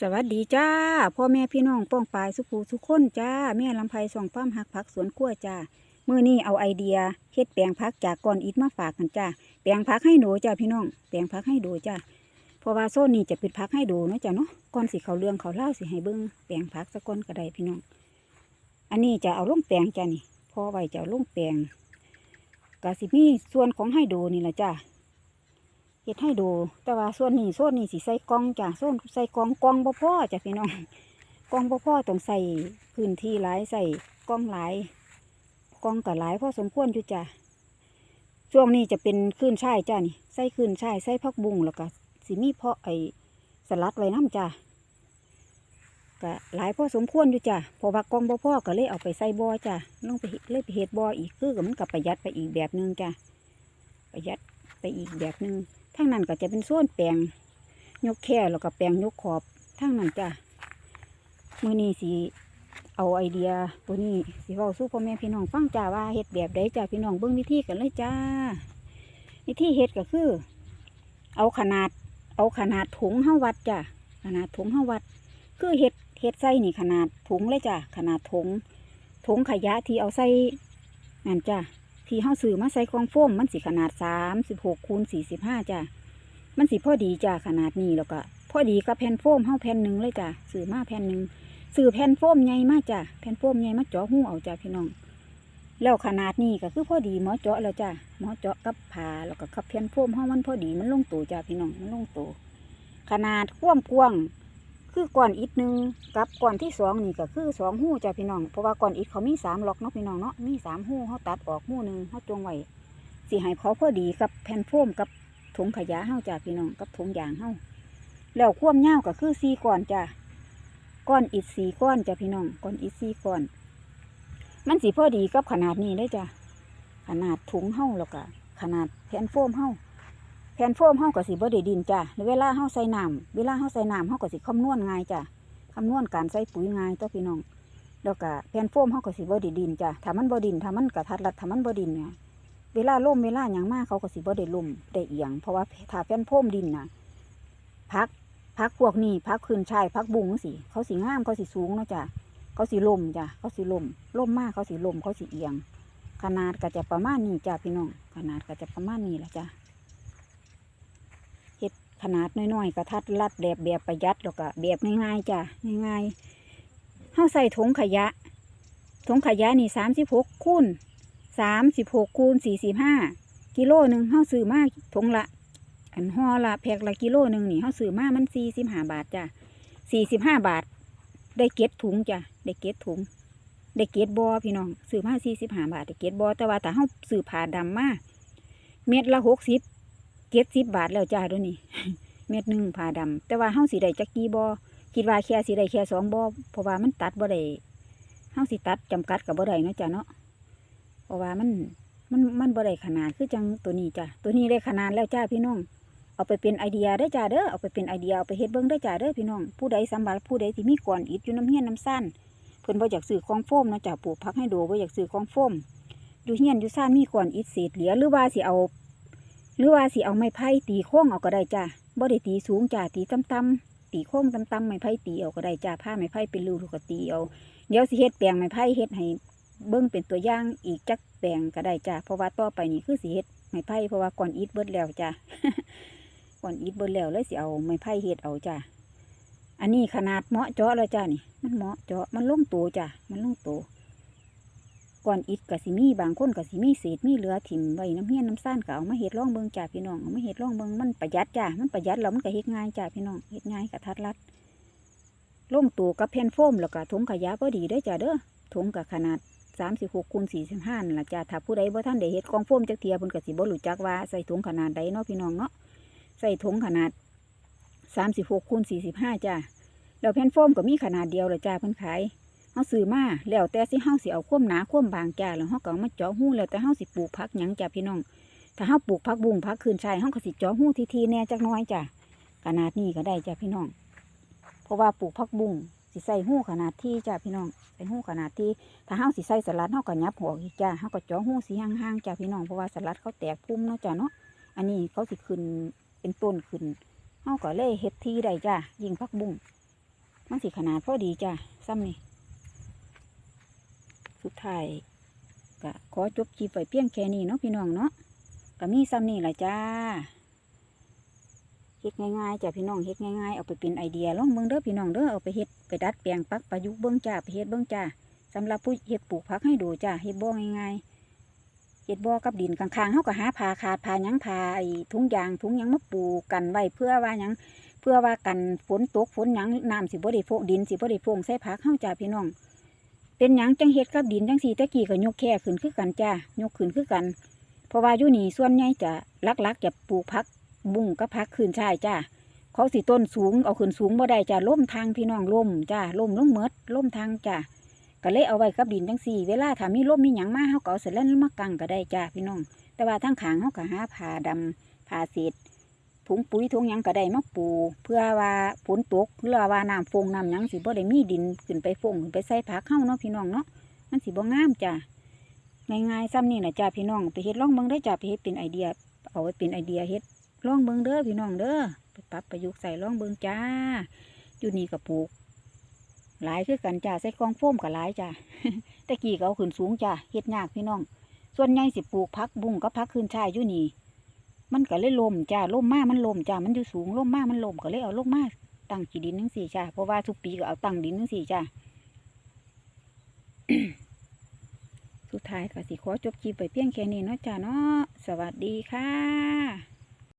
สวัสดีจ้าพ่อแม่พี่น้องป้องปายสุภูทุกคนจ้าแม่ลำไพส่องปั้มหักผักสวนกล้วยจ้ามื้อนี้เอาไอเดียเฮ็ดแปลงพักจากก่อนอิฐมาฝากกันจ้าแปลงพักให้ดูจ้าพี่น้องแปลงพักให้ดูจ้าเพราะว่าโซนนี้จะเป็นพักให้ดูเนาะจ้าเนาะก่อนสิเขาเรื่องเขาเล่าสิให้เบิ้งแปลงพักสักก้อนก็ไดพี่น้อง อันนี้จะเอาลงแปลงจ้านี่พอไว้จะเอาลงแปลงกสิมีส่วนของให้ดูนี่แหละจ้า เฮ็ดให้ดู แต่ว่าส่วนนี้ส่วนนี้สิใส่กองจ้ะส่วนใส่กองกองบ่พ่อจ้ะพี่น้องกองบ่พ่อต้องใส่พื้นที่หลายใส่กองหลายกองก็หลายพ่อสมควรอยู่จ้ะช่วงนี้จะเป็นขึ้นช่ายจ้ะนี่ใส่ขึ้นช่ายใส่ผักบุ้งแล้วก็สิมีเพาะไอ้สลัดไว้น้ำจ้ะก็หลายพ่อสมควรอยู่จ้ะพราะว่ากองบ่พ่อก็เลยเอาไปใส่บ่อจ้ะลงไปเลยไปเฮ็ดบ่ออีกคือก็มันก็ประหยัดไปอีกแบบหนึงจ้ะประหยัดไปอีกแบบหนึง ทั้งนั้นก็จะเป็นส่วนแปลงยกแค่แล้วก็แปลงยกขอบทั้งนั้นจ้ะมือนี้สิเอาไอเดียตัวนี้สิเว้าสู้พ่อแม่พี่น้องฟังจ้าว่าเฮ็ดแบบใดจ้าพี่น้องเบิ่งวิธีกันเลยจ้า วิธีเฮ็ดก็คือ เอาขนาด เอาขนาดถุงเฮาวัดจ้ะขนาดถุงเฮาวัด คือเฮ็ดเฮ็ดใส่นี่ขนาดถุงเลยจ้ะขนาดถุงถุงขยะที่เอาใส่นั่นจ้ะ ที่เฮาซื้อมาใส่กองโฟมมันสิขนาดสามสิบหกคูณสี่สิบห้าจ้ะมันสิพอดีจ้ะขนาดนี้แล้วก็พอดีกับแผ่นโฟมเฮาแผ่นหนึ่งเลยจ้ะซื้อมาแผ่นหนึ่งซื้อแผ่นโฟมใหญ่มากจ้ะแผ่นโฟมใหญ่มาเจาะหูเอาจ้ะพี่น้อง แล้วขนาดนี้ก็คือพอดีหมอเจาะแล้วจ้ะหมอเจาะกับผ่าแล้วก็กับแผ่นโฟมเฮามันพอดีมันลงตัวจ้ะพี่น้องมันลงตัวขนาดความกว้าง คือก้อนอิฐหนึ่งกับก้อนที่สองนี่ก็คือสองหู้จ้ะพี่น้องเพราะว่าก้อนอิฐเขามีสามล็อกเนาะพี่น้องเนาะมีสามหู้เขาตัดออกหู้หนึ่งเขาจงไว้สิให้เขาพอดีกับแผ่นโฟมกับถุงขยะเฮาจ้ะพี่น้องกับถุงยางเฮาแล้วความยาก็คือสี่ก้อนจ้ะก้อนอิฐสี่ก้อนจ้ะพี่น้องก้อนอิฐสี่ก้อน มันสีพอดีกับขนาดนี้ได้จ้ะขนาดถุงเฮาแล้วก็ขนาดแผ่นโฟมเฮา แผ่นโฟมเฮาก็สิบ่ได้ดินจ้ะแล้วเวลาเฮาใส่น้ำเวลาเฮาใส่น้ำเฮาก็สิคำนวณง่ายจ้ะคำนวณการใส่ปุ๋ยง่ายต่อพี่น้องแล้วก็แผ่นโฟมเฮาก็สิบ่ได้ดินจ้ะถ้ามันบ่ดินถ้ามันกระทัดรัดถ้ามันบ่ดินเนี่ยเวลาล่มเวลาหยังมากเขาก็สิบ่ได้ล่มได้เอียง เพราะว่าถ้าแผ่นโฟมดินน่ะพักพักพวกนี้พักคืนชายพักบุ้งสิเขาสิงามเขาสิสูงเนาะจ้ะเขาสิลมจ้ะเขาสิลมล่มมากเขาสิลมเขาสิเอียง ขนาดก็จะประมาณนี้จ้ะพี่น้องขนาดก็จะประมาณนี้แหละจ้ะ ขนาดน้อยๆกระทัดรัดแบบแบบประหยัดแล้วก็แบบง่ายๆจ้ะง่ายๆเฮาใส่ถุงขยะถุงขยะนี่สามสิบหกคูณสามสิบหกคูณสี่สิบห้ากิโลหนึ่งเฮาซื้อมากถุงละอันห่อละแพ็คละกิโลหนึ่งนี่เฮาซื้อมากมันสี่สิบห้าบาทจ้ะสี่สิบห้าบาท ได้เก็ดถุงจ้ะได้เก็ดถุงได้เก็ดบอพี่น้องซื้อมาสี่สิบห้าบาทได้เก็ดบอแต่ว่าแต่เฮาซื้อผ้าดำมาเม็ดละหกสิบ เก็ดสิบบาทแล้วจ้าด้วยนี้เม็ดหนึ่งผ้าดำแต่ว่าเฮาสิได้จักกี่บอคิดว่าแค่สิได้แค่สองบอเพราะว่ามันตัดบ่ได้เฮาสิตัดจำกัดกับบ่ได้นะจ้ะเนาะเพราะว่ามันมันมันบ่ได้ขนาดคือจังตัวนี้จ้ะตัวนี้ได้ขนาดแล้วจ้าพี่น้องเอาไปเป็นไอเดียได้จ้าเด้อเอาไปเป็นไอเดียเอาไปเฮ็ดเบิ่งได้จ้าเด้อพี่น้องผู้ใดสำบัรผู้ใดที่มีก่อนอิฐอยู่น้ำเฮียนน้ำซ่านเพิ่นบ่อยากซื้อของโฟมนะจ้าปลูกพักให้ดูบ่อยากซื้อของโฟมอยู่เฮียนอยู่ซ่านมีก่อนอิฐเศษเหลือหรือว่าสิเอา หรือว่าสิเอาไม้ไผ่ตีโค้งเอาก็ได้จ้าบ่ได้ตีสูงจ้าตีต่ำๆตีโค้งต่ำๆไม้ไผ่ตีเอาก็ได้จ้าผ้าไม้ไผ่เป็นรูก็ตีเอาเดี๋ยวสิเฮ็ดแปลงไม้ไผ่เฮ็ดให้เบิ่งเป็นตัวอย่างอีกจักแปลงก็ได้จ้าเพราะว่าต่อไปนี่คือสิเฮ็ดไม้ไผ่เพราะว่าก่อนอิฐเบิดแล้วจ้าก่อนอิฐเบิดแล้วเลยสิเอาไม้ไผ่เฮ็ดเอาจ้าอันนี้ขนาดเหมาะเจาะแล้วจ้านี่ มันเหมาะเจาะมันลงตัวจ้ามันลงตัว ก่อนอิฐกับสิมีบางคนกับสิมีเศษมีเหลือถิ่มไว้น้ำเฮี้ยนน้ำซ่านก็เอามาเฮ็ดร่องเบิงจ้าพี่น้องเอามาเฮ็ดร่องเบิงมันประหยัดจ้ามันประหยัดแล้วมันก็เฮ็ดง่ายจ้าพี่น้องเฮ็ดง่ายกระทัดรัดลงตัวกับแผ่นโฟมแล้วก็ถุงขยะพอดีเด้จ้าเด้อถุงกับขนาดสามสิบหกคูณสี่สิบห้านั่นล่ะจ้าถ้าผู้ใดบ่ท่านได้เฮ็ดกองโฟมจักเทียเพิ่นก็สิบ่รู้จักว่าใส่ถุงขนาดใดเนาะพี่น้องเนาะใส่ถุงขนาดสามสิบหกคูณสี่สิบห้าจ้าแล้วแผ่นโฟมก็มีขนาดเดียวเลยจ้าเพิ่นขาย เฮาซื้อมาแล้วแต่สิเฮาสิเอาควมหนาควมบางจ้าแล้วเฮาก็เอามาเจาะหู้แล้วแต่เฮาสิปลูกผักหยังจ้าพี่น้อง ถ้าเฮาปลูกผักบุ้งผักคืนชายเฮาก็สิเจาะหู้ทีๆแน่จักน้อยจ้าขนาดนี้ก็ได้จ้าพี่น้อง เพราะว่าปลูกผักบุ้งสิใส่หู้ขนาดที่จ้าพี่น้องใส่หู้ขนาดที่ ถ้าเฮาสิใส่สลัดเฮาก็ยับหัวอีกจ้าเฮาก็เจาะหู้สีห่างๆจ้าพี่น้องเพราะว่าสลัดเขาแตกพุ่มเนาะจ้าเนาะ อันนี้เขาสิขึ้นเป็นต้นขึ้นเฮาก็เลยเฮ็ดที่ได้จ้ายิงพักบุ้งมันสิขนาดพอดีจ้ะซ้ำนี่ สุดท้ายก็ขอจบคลิปไว้เพียงแค่นี้เนาะพี่น้องเนาะก็มีซ้ำนี่แหละจ้าเฮ็ดง่ายๆจ้ะพี่น้องเฮ็ดง่ายๆเอาไปเป็นไอเดียลองเบิ่งเด้อพี่น้องเด้อเอาไปเฮ็ดไปดัดแปลงปักประยุกต์เบิ่งจ้าไปเฮ็ดเบิ่งจ้าสำหรับผู้เฮ็ดปลูกผักให้ดูจ้าเฮ็ดบ่ง่ายๆเฮ็ดบ่อกับดินข้างๆเฮาก็หาผาขาดผาหยังผาไอ้ถุงยางถุงหยังมาปูกันไว้เพื่อว่าหยังเพื่อว่ากันฝนตกฝนหยังน้ำสิบ่ได้โฟดินสิบ่ได้โฟงใส่ผักเฮาจ้าพี่น้อง เป็นหยังจังเฮ็ดกับดินจังซี่ตะกี้ก็ยกแค่ขึ้นคือกันจ้ายกขึ้นคือกัน เพราะว่าอยู่นี่ส่วนใหญ่จะลักๆจะปลูกผักบุ้งกับผักขึ้นชายจ้าเขาสิต้นสูงเอาขึ้นสูงบ่ได้จ้าล่มทางพี่น้องล่มจ้าล่มลงเมดล่มทางจ้าก็เลยเอาไว้กับดินจังสี่ เวลาถ้ามีลมมีหยังมาเฮาก็เอาเสร็จแล้วมากังก็ได้จ้าพี่น้อง แต่ว่าทั้งขางเฮาก็หาผ้าดำผ้าเศษ ถุงปุ๋ยถุงยังก็ได้มาปูเพื่อว่าฝนตกเพื่อว่าน้ำฟงน้ำยังสิบ่ได้มีดินขึ้นไปฟงขึ้นไปใส่ผักเฮาเนาะพี่น้องเนาะมันสิบ่งามจ้าง่ายๆซ้ำนี่นะจ้าพี่น้องไปเฮ็ดลองเบิ่งได้จ้าไปเฮ็ดเป็นไอเดีย เอาไว้เป็นไอเดียเฮ็ดลองเบิ่งเด้อพี่น้องเด้อไปปรับประยุกต์ใส่ลองเบิ่งจ้า อยู่นี่ก็ปลูก หลายคือกันจ้าใส่กองโฟมก็หลายจ้าแต่กี้ก็เอาขึ้นสูงจ้าเฮ็ดยากพี่น้อง ส่วนใหญ่สิปลูกพักบุ้งกับพักขึ้นชายอยู่นี่ มันก็เลยลมจ้าลมมามันลมจ้ามันอยู่สูงลมมามันลมก็เลยเอาลมมาตั้งขีดินทั้งสี่จ้าเพราะว่าทุกปีก็เอาตั้งดินทั้งสี่จ้าสุดท้ายก็สิขอจบคลิปไปเพียงแค่นี้เนาะจ้าเนาะสวัสดีค่ะ